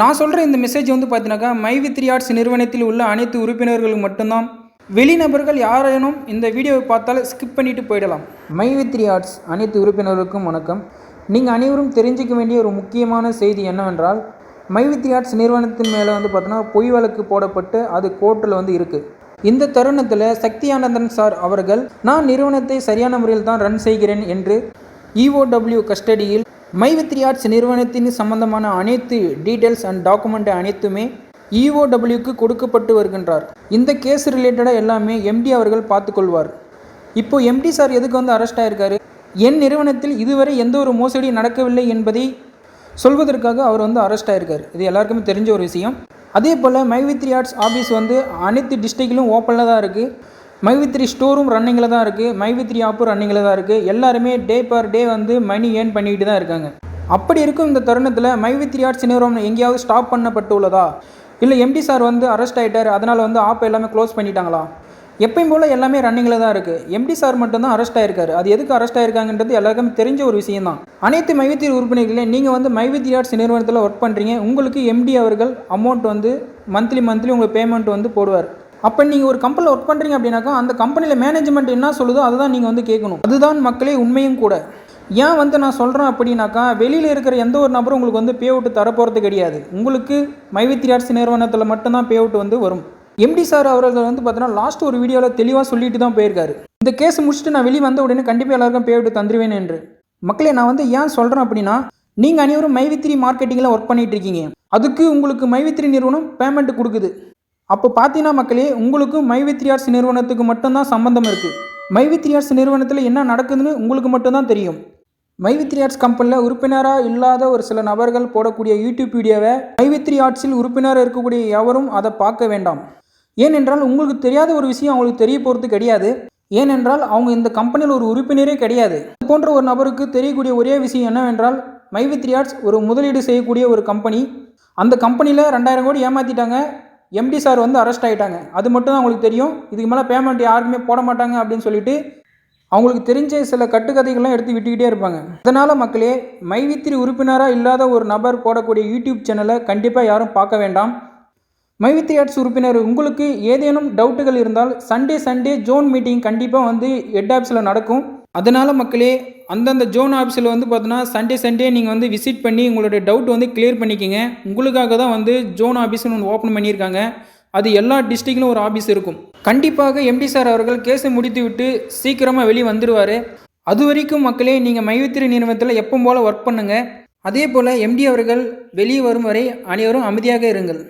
நான் சொல்கிற இந்த மெசேஜ் வந்து பார்த்தீங்கன்னாக்கா மை வித் ஆர்ட்ஸ் நிறுவனத்தில் உள்ள அனைத்து உறுப்பினர்களுக்கு மட்டும்தான். வெளிநபர்கள் யாரேனும் இந்த வீடியோவை பார்த்தால் ஸ்கிப் பண்ணிட்டு போயிடலாம். மை வித் ஆர்ட்ஸ் அனைத்து உறுப்பினர்களுக்கும் வணக்கம். நீங்கள் அனைவரும் தெரிஞ்சிக்க வேண்டிய ஒரு முக்கியமான செய்தி என்னவென்றால் மை வித் ஆர்ட்ஸ் நிறுவனத்தின் மேலே வந்து பார்த்தோன்னா பொய் வழக்கு போடப்பட்டு அது கோர்ட்டில் வந்து இருக்குது இந்த தருணத்தில் சக்தி ஆனந்தன் சார் அவர்கள் நான் நிறுவனத்தை சரியான முறையில் தான் ரன் செய்கிறேன் என்று இஓடபிள்யூ கஸ்டடியில் மை ஆர்ட்ஸ் நிறுவனத்தின் சம்பந்தமான அனைத்து டீட்டெயில்ஸ் அண்ட் டாக்குமெண்ட் அனைத்துமே இஓடபிள்யூக்கு கொடுக்கப்பட்டு வருகின்றார். இந்த கேஸ் ரிலேட்டடாக எல்லாமே எம்டி அவர்கள் பார்த்துக்கொள்வார். இப்போ எம்டி சார் எதுக்கு வந்து அரெஸ்ட் ஆயிருக்காரு? என் நிறுவனத்தில் இதுவரை எந்த ஒரு மோசடி நடக்கவில்லை என்பதை சொல்வதற்காக அவர் வந்து அரெஸ்ட் ஆயிருக்காரு. இது எல்லாருக்குமே தெரிஞ்ச ஒரு விஷயம். அதே போல் மைவித்ரி ஆர்ட்ஸ் ஆஃபீஸ் வந்து அனைத்து டிஸ்ட்ரிக்ட்லையும் ஓப்பனில் தான் இருக்குது மைவித்ரி ஸ்டோரும் ரன்னிங்கில் தான் இருக்குது மைவித்ரி ஆப்பும் ரன்னிங்கில் தான் இருக்குது எல்லாருமே டே பர் டே வந்து மணி ஏர்ன் பண்ணிக்கிட்டு தான் இருக்காங்க. அப்படி இருக்கும் இந்த தருணத்தில் மைவித்ரி ஆர்ட்ஸ் நிறுவனம் எங்கேயாவது ஸ்டாப் பண்ணப்பட்டுள்ளதா? இல்லை எம்டி சார் வந்து அரெஸ்ட் ஆகிட்டார் அதனால் வந்து ஆப்பை எல்லாமே க்ளோஸ் பண்ணிட்டாங்களா? எப்பயும் போல் எல்லாமே ரன்னிங்கில் தான் இருக்குது எம்டி சார் மட்டும்தான் அரெஸ்ட் ஆயிருக்காரு. அது எதுக்கு அரெஸ்ட் ஆயிருக்காங்கன்றது எல்லாருக்குமே தெரிஞ்ச ஒரு விஷயம் தான். அனைத்து மைவித்திரி உறுப்பினர்களே நீங்கள் வந்து மைவித்தி ஆர்ட்ஸ் நிறுவனத்தில் ஒர்க் பண்ணுறீங்க உங்களுக்கு எம்டி அவர்கள் அமௌண்ட் வந்து மந்த்லி மந்த்லி உங்களுக்கு பேமெண்ட் வந்து போடுவார். அப்போ நீங்கள் ஒரு கம்பெனியில் ஒர்க் பண்ணுறீங்க அப்படின்னாக்கா அந்த கம்பெனியில் மேனேஜ்மெண்ட் என்ன சொல்லுதோ அதை தான் நீங்கள் வந்து கேட்கணும். அதுதான் மக்களே உண்மையும் கூட. ஏன் வந்து நான் சொல்கிறேன் அப்படின்னாக்கா வெளியில் இருக்கிற எந்த ஒரு நபரும் உங்களுக்கு வந்து பே அவுட் தரப்போகிறது கிடையாது. உங்களுக்கு மைவித்ரி ஆர்ட்ஸ் நிறுவனத்தில் மட்டும்தான் பே அவுட் வந்து வரும். எம்டி சார் அவர்கள் வந்து பார்த்தீங்கன்னா லாஸ்ட் ஒரு வீடியோவில் தெளிவாக சொல்லிட்டு தான் போயிருக்காரு. இந்த கேஸ் முடிச்சுட்டு நான் வெளியே வந்த உடனே கண்டிப்பாக எல்லாருக்கும் பே அவுட் தந்துடுவேன் என்று. மக்களே நான் வந்து ஏன் சொல்கிறேன் அப்படின்னா நீங்கள் அனைவரும் மைவித்ரி மார்க்கெட்டிங்கில் ஒர்க் பண்ணிகிட்டு இருக்கீங்க. அதுக்கு உங்களுக்கு மைவித்ரி நிறுவனம் பேமெண்ட் கொடுக்குது. அப்போ பார்த்தீங்கன்னா மக்களே உங்களுக்கு மைவித்ரியார்ஸ் ஆர்ட்ஸ் நிறுவனத்துக்கு மட்டும்தான் சம்மந்தம் இருக்குது மைவித்ரியார்ஸ் ஆர்ட்ஸ் நிறுவனத்தில் என்ன நடக்குதுன்னு உங்களுக்கு மட்டும்தான் தெரியும். மைவித்ரி ஆர்ட்ஸ் கம்பெனியில் உறுப்பினராக இல்லாத ஒரு சில நபர்கள் போடக்கூடிய யூடியூப் வீடியோவை மைவித்ரி ஆர்ட்ஸில் உறுப்பினராக இருக்கக்கூடிய எவரும் அதை பார்க்க வேண்டாம். ஏனென்றால் உங்களுக்கு தெரியாத ஒரு விஷயம் அவங்களுக்கு தெரிய போகிறது கிடையாது. ஏனென்றால் அவங்க இந்த கம்பெனியில் ஒரு உறுப்பினரே கிடையாது. இது போன்ற ஒரு நபருக்கு தெரியக்கூடிய ஒரே விஷயம் என்னவென்றால் மைவித்ரி ஆர்ட்ஸ் ஒரு முதலீடு செய்யக்கூடிய ஒரு கம்பெனி. அந்த கம்பெனியில் ரெண்டாயிரம் கோடி ஏமாற்றிட்டாங்க எம்டி சார் வந்து அரெஸ்ட் ஆகிட்டாங்க அது மட்டும் தான் அவங்களுக்கு தெரியும். இதுக்கு மேலே பேமெண்ட் யாருக்குமே போட மாட்டாங்க அப்படின்னு சொல்லிட்டு அவங்களுக்கு தெரிஞ்ச சில கட்டுக்கதைகள்லாம் எடுத்து விட்டுக்கிட்டே இருப்பாங்க. அதனால் மக்களே மைவித்திரி உறுப்பினராக இல்லாத ஒரு நபர் போடக்கூடிய யூடியூப் சேனலை கண்டிப்பாக யாரும் பார்க்க வேண்டாம். மைவித்திரி ஆர்ட்ஸ் உறுப்பினர் உங்களுக்கு ஏதேனும் டவுட்டுகள் இருந்தால் சண்டே சண்டே ஜோன் மீட்டிங் கண்டிப்பாக வந்து ஹெட் ஆப்ஸில் நடக்கும். அதனால் மக்களே அந்தந்த ஜோன் ஆஃபீஸில் வந்து பார்த்தோன்னா சண்டே சண்டே நீங்கள் வந்து விசிட் பண்ணி உங்களுடைய டவுட் வந்து கிளியர் பண்ணிக்கங்க. உங்களுக்காக தான் வந்து ஜோன் ஆஃபீஸ்னு ஒன்று ஓப்பன் பண்ணியிருக்காங்க. அது எல்லா டிஸ்ட்ரிக்ட்லையும் ஒரு ஆஃபீஸ் இருக்கும். கண்டிப்பாக எம்டி சார் அவர்கள் கேஸை முடித்து விட்டு சீக்கிரமாக வெளியே வந்துடுவார் அது வரைக்கும் மக்களே நீங்கள் மைவித்திரி நிறுவனத்தில் எப்பவும் போல் ஒர்க் பண்ணுங்கள் அதே போல் எம்டி அவர்கள் வெளியே வரும் வரை அனைவரும் அமைதியாக இருங்கள்.